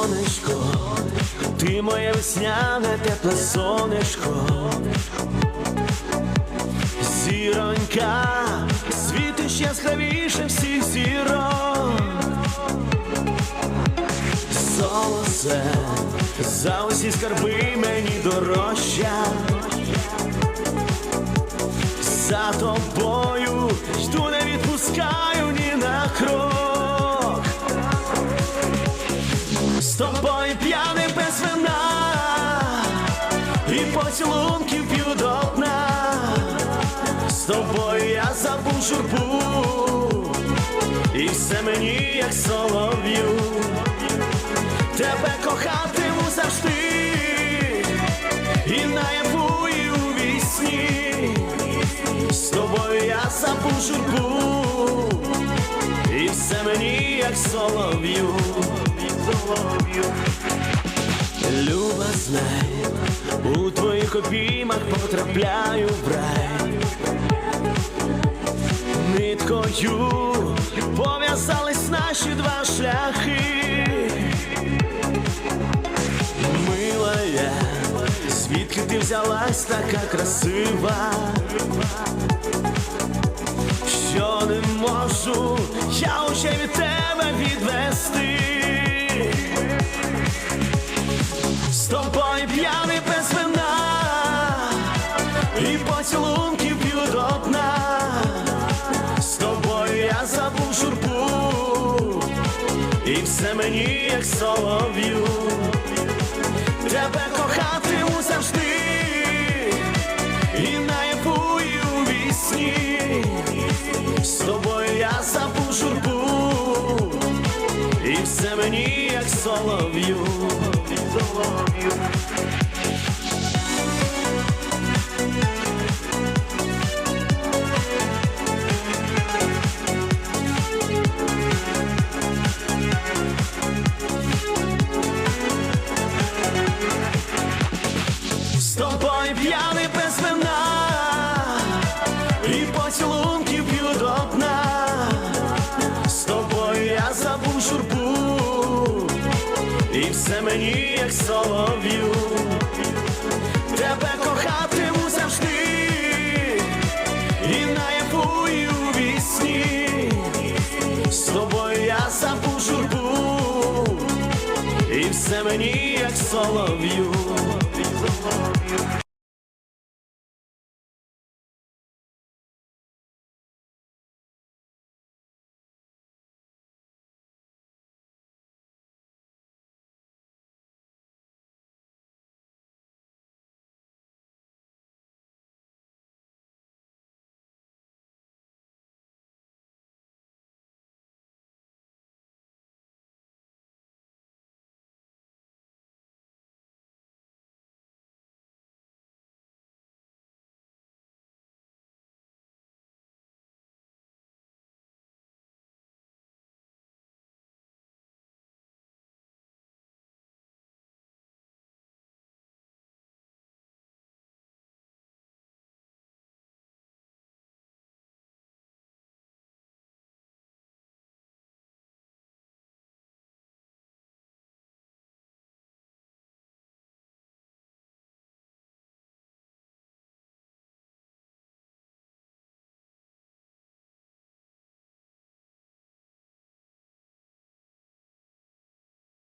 Сонечко, ти моє весняне тепле сонечко, зіронька, світиш яскравіше всіх зірок. Золоце, за усі скарби мені дорожча. За тобою йду, не відпускаю ні на крок. Тобою п'яний без вина і поцілунків п'ю до дна. З тобою я забув журбу, і все мені як солов'ю. Тебе кохатиму завжди, і наяву, і у вісні. З тобою я забув журбу, і все мені як солов'ю. Люба, знай, у твоїх обіймах потрапляю в рай. Ниткою пов'язались наші два шляхи. Милая, звідки ти взялась така красива? Що не можу я уже від тебе відвести. Поцілунків дна. З тобою я забув журбу, і все мені як солов'ю. Тебе кохатиму завжди, і наяву, і у вісні. З тобою я забув журбу, і все мені як солов'ю. З і все мені як солов'ю. Тебе кохатиму завжди, і наяву, і у вісні. З тобою я забу журбу, і все мені як солов'ю.